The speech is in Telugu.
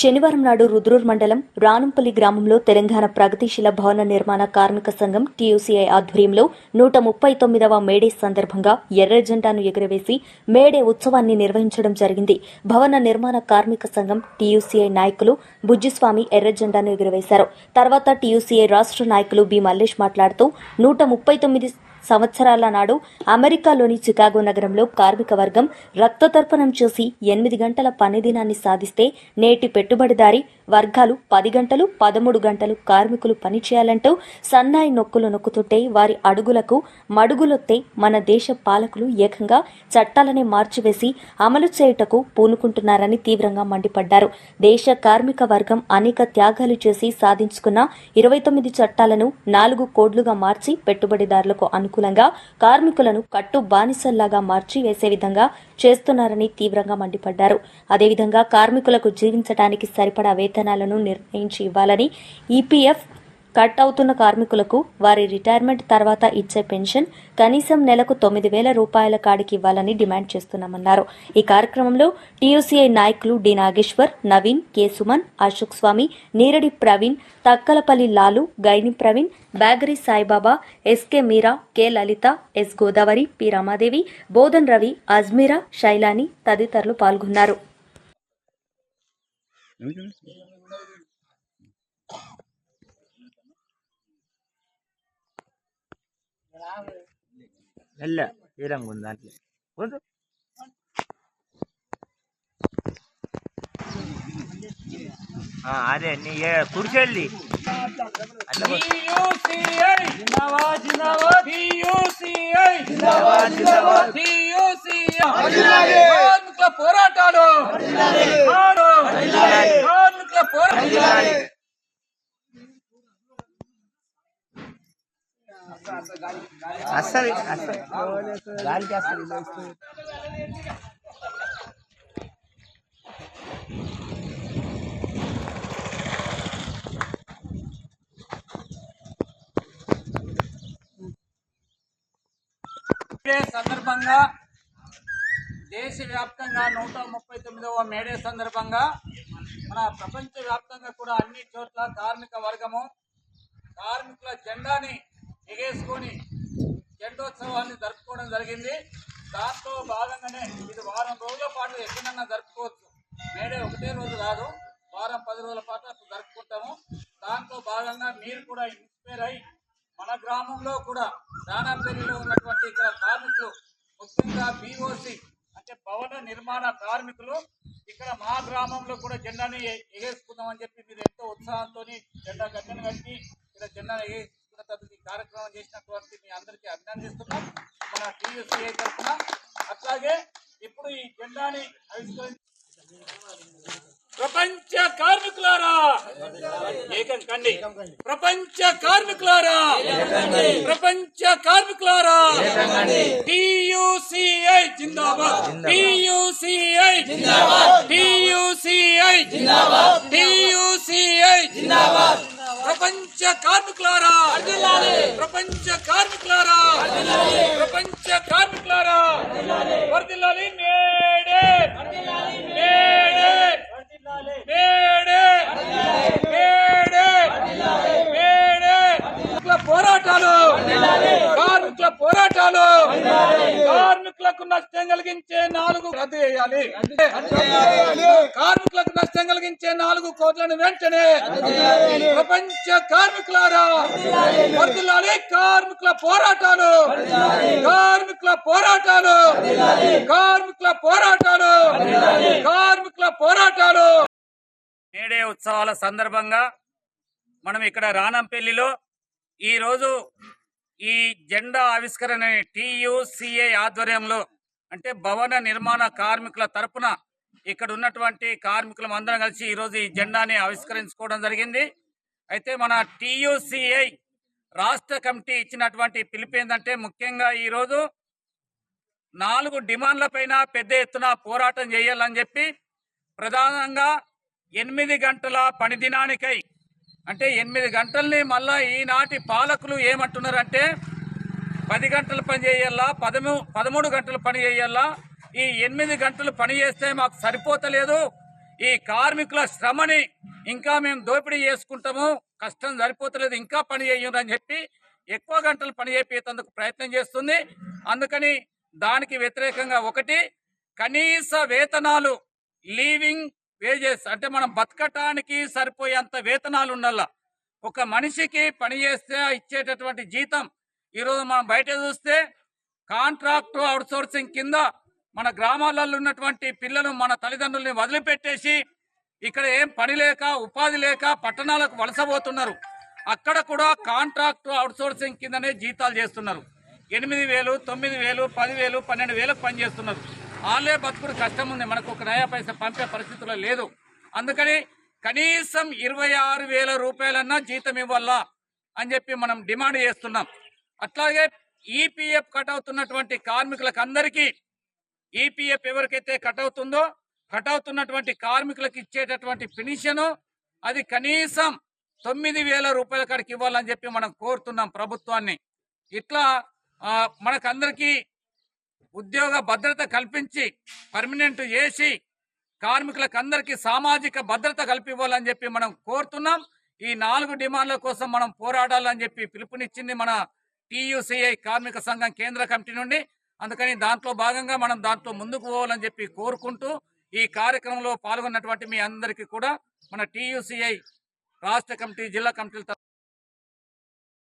శనివారం నాడు రుద్రూర్ మండలం రానంపల్లి గ్రామంలో తెలంగాణ ప్రగతిశీల భవన నిర్మాణ కార్మిక సంఘం టీయూసీఐ ఆధ్వర్యంలో నూట ముప్పై తొమ్మిదవ మేడే సందర్భంగా ఎర్ర జెండాను ఎగురవేసి మేడే ఉత్సవాన్ని నిర్వహించడం జరిగింది. భవన నిర్మాణ కార్మిక సంఘం టీయూసీఐ నాయకులు బుజ్జిస్వామి ఎర్ర జెండాను ఎగురవేశారు. తర్వాత టీయూసీఐ రాష్ట్ర నాయకులు బి మల్లేష్ మాట్లాడుతూ నూట ముప్పై తొమ్మిది సంవత్సరాల నాడు అమెరికాలోని చికాగో నగరంలో కార్మిక వర్గం రక్తతర్పణం చేసి ఎనిమిది గంటల పనిదినాన్ని సాధిస్తే నేటి పెట్టుబడిదారి వర్గాలు పది గంటలు పదమూడు గంటలు కార్మికులు పనిచేయాలంటూ సన్నాయి నొక్కులు నొక్కుతుంటే వారి అడుగులకు మడుగులొత్తే మన దేశ పాలకులు ఏకంగా చట్టాలనే మార్చివేసి అమలు చేయుటకు పూనుకుంటున్నారని తీవ్రంగా మండిపడ్డారు. దేశ కార్మిక వర్గం అనేక త్యాగాలు చేసి సాధించుకున్న ఇరవై తొమ్మిది చట్టాలను నాలుగు కోడ్లుగా మార్చి పెట్టుబడిదారులకు అనుకూలంగా కార్మికులను కట్టు బానిసల్లాగా మార్చి వేసే విధంగా చేస్తున్నారని తీవ్రంగా మండిపడ్డారు. అదేవిధంగా కార్మికులకు జీవించడానికి సరిపడా వేతనాలను నిర్ణయించి ఇవ్వాలని ఈపీఎఫ్ కట్ అవుతున్న కార్మికులకు వారి రిటైర్మెంట్ తర్వాత ఇచ్చే పెన్షన్ కనీసం నెలకు తొమ్మిది వేల రూపాయల కాడికి ఇవ్వాలని డిమాండ్ చేస్తున్నామన్నారు. ఈ కార్యక్రమంలో టీయూసీఐ నాయకులు D Nageshwar Naveen K Suman Ashok Swamy Neeradi Praveen Takkalapalli Lalu Gaini Praveen Byagari Saibaba SK Meera K Lalitha S Godavari P Ramadevi Bodhan Ravi Ajmeera Shailani తదితరులు పాల్గొన్నారు. వెళ్ళ శ్రీరంగం ఉంది దాంట్లో పోదు ఆ, అదే నీ ఏ- కుడిచెల్లి అట్లా పో. PUCI జిందాబాద్ జిందాబాద్ PUCI జిందాబాద్ జిందాబాద్ PUCI కార్మికుల పోరాటాలు ఆడు. కార్మికుల పోరాటాలు అస్సలు అస్సలు. గాలికి అస్సలు సందర్భంగా దేశవ్యాప్తంగా నూట ముప్పై తొమ్మిదవ మేడే సందర్భంగా మన ప్రపంచ వ్యాప్తంగా కూడా అన్ని చోట్ల కార్మిక వర్గము కార్మికుల జెండాని జెండోత్సవాన్ని జరుపుకోవడం జరిగింది. దాంట్లో భాగంగానే ఇది వారం రోజుల పాటు ఎక్కడన్నా జరుపుకోవచ్చు. మేడే ఒకటే రోజు కాదు వారం పది రోజుల పాటు అట్లా జరుపుకుంటాము. దాంట్లో భాగంగా మీరు కూడా ఇన్స్పైర్ అయి మన గ్రామంలో కూడా దానాపల్లిలో ఉన్నటువంటి ఇక్కడ కార్మికులు ముఖ్యంగా బీఓసి అంటే భవన నిర్మాణ కార్మికులు ఇక్కడ మా గ్రామంలో కూడా జెండాని ఎగేసుకుందామని చెప్పి మీరు ఎంతో ఉత్సాహంతో జెండా గద్దెను కట్టి ఇక్కడ జెండాను ఎగేసుకున్న కార్యక్రమం చేసినటువంటి మీ అందరికీ అభినందిస్తున్నాం మన టీయూసీఐ తరఫున. అట్లాగే ఇప్పుడు ఈ జెండాని ప్రపంచ కార్మికులారా! ఏకం కండి. ప్రపంచ కార్మికులారా! ప్రపంచ కార్మికులారా! టియుసిఐ జిందాబాద్. టియుసిఐ జిందాబాద్. టియుసిఐ జిందాబాద్. టియుసిఐ జిందాబాద్. ప్రపంచ కార్మికులారా! ప్రపంచ కార్మికులారా! ప్రపంచ కార్మికులారా! వర్దిల్లాలి నేడే! నేడే! నేడే! నేడే! నేడే! కార్మికుల పోరాటాలు! కార్మికుల పోరాటాలు కార్మికులకు నష్టం కలిగించే నాలుగు రద్దు చేయాలి. కార్మికులకు నష్టం కలిగించే నాలుగు కోట్లను వెంటనే ప్రపంచ కార్మికులారా వర్దిల్లాలి కార్మికుల పోరాటాలు కార్మికుల పోరాటాలు కార్మికుల పోరాటాలు కార్మికుల పోరాటాలు. నేడే ఉత్సవాల సందర్భంగా మనం ఇక్కడ రానంపల్లిలో ఈ రోజు ఈ జెండా ఆవిష్కరణ టియుసిఐ ఆధ్వర్యంలో అంటే భవన నిర్మాణ కార్మికుల తరపున ఇక్కడ ఉన్నటువంటి కార్మికులం అందరం కలిసి ఈరోజు ఈ జెండాని ఆవిష్కరించుకోవడం జరిగింది. అయితే మన టియుసిఐ రాష్ట్ర కమిటీ ఇచ్చినటువంటి పిలుపు ఏంటంటే ముఖ్యంగా ఈరోజు నాలుగు డిమాండ్లపైన పెద్ద ఎత్తున పోరాటం చేయాలని చెప్పి ప్రధానంగా ఎనిమిది గంటల పని దినానికై అంటే ఎనిమిది గంటల్ని మళ్ళా ఈనాటి పాలకులు ఏమంటున్నారంటే పది గంటలు పని చేయాలా పదమూ పదమూడు గంటలు పని చేయాలా ఈ ఎనిమిది గంటలు పని చేస్తే మాకు సరిపోతలేదు ఈ కార్మికుల శ్రమని ఇంకా మేము దోపిడీ చేసుకుంటాము కష్టం సరిపోతలేదు ఇంకా పని చేయండి అని చెప్పి ఎక్కువ గంటలు పని చేపించేందుకు ప్రయత్నం చేస్తుంది. అందుకని దానికి వ్యతిరేకంగా ఒకటి కనీస వేతనాలు లీవింగ్ వేజెస్ అంటే మనం బతకటానికి సరిపోయేంత వేతనాలు ఉండాల ఒక మనిషికి పని చేస్తే ఇచ్చేటటువంటి జీతం ఈరోజు మనం బయట చూస్తే కాంట్రాక్ట్ అవుట్సోర్సింగ్ కింద మన గ్రామాలలో ఉన్నటువంటి పిల్లలు మన తల్లిదండ్రుల్ని వదిలిపెట్టేసి ఇక్కడ ఏం పని లేక ఉపాధి లేక పట్టణాలకు వలసపోతున్నారు. అక్కడ కూడా కాంట్రాక్ట్ అవుట్సోర్సింగ్ కిందనే జీతాలు చేస్తున్నారు. ఎనిమిది వేలు తొమ్మిది వేలు పదివేలు పన్నెండు వేలకు పనిచేస్తున్నారు. వాళ్ళే బతుకుడు కష్టం ఉంది మనకు ఒక నయా పైసా పంపే పరిస్థితుల్లో లేదు. అందుకని కనీసం ఇరవై ఆరు వేల రూపాయలన్నా జీతం ఇవ్వాలా అని చెప్పి మనం డిమాండ్ చేస్తున్నాం. అట్లాగే ఈపీఎఫ్ కట్ అవుతున్నటువంటి కార్మికులకు అందరికీ ఈపీఎఫ్ ఎవరికైతే కట్ అవుతుందో కట్ అవుతున్నటువంటి కార్మికులకు ఇచ్చేటటువంటి పెన్షన్ అది కనీసం తొమ్మిది వేల రూపాయల కాడికి ఇవ్వాలని చెప్పి మనం కోరుతున్నాం ప్రభుత్వాన్ని. ఇట్లా మనకందరికీ ఉద్యోగ భద్రత కల్పించి పర్మనెంట్ చేసి కార్మికులకు అందరికీ సామాజిక భద్రత కల్పివ్వాలని చెప్పి మనం కోరుతున్నాం. ఈ నాలుగు డిమాండ్ల కోసం మనం పోరాడాలని చెప్పి పిలుపునిచ్చింది మన టీయూసీఐ కార్మిక సంఘం కేంద్ర కమిటీ నుండి. అందుకని దాంట్లో భాగంగా మనం దాంట్లో ముందుకు పోవాలని చెప్పి కోరుకుంటూ ఈ కార్యక్రమంలో పాల్గొన్నటువంటి మీ అందరికీ కూడా మన టీయూసీఐ రాష్ట్ర కమిటీ జిల్లా కమిటీల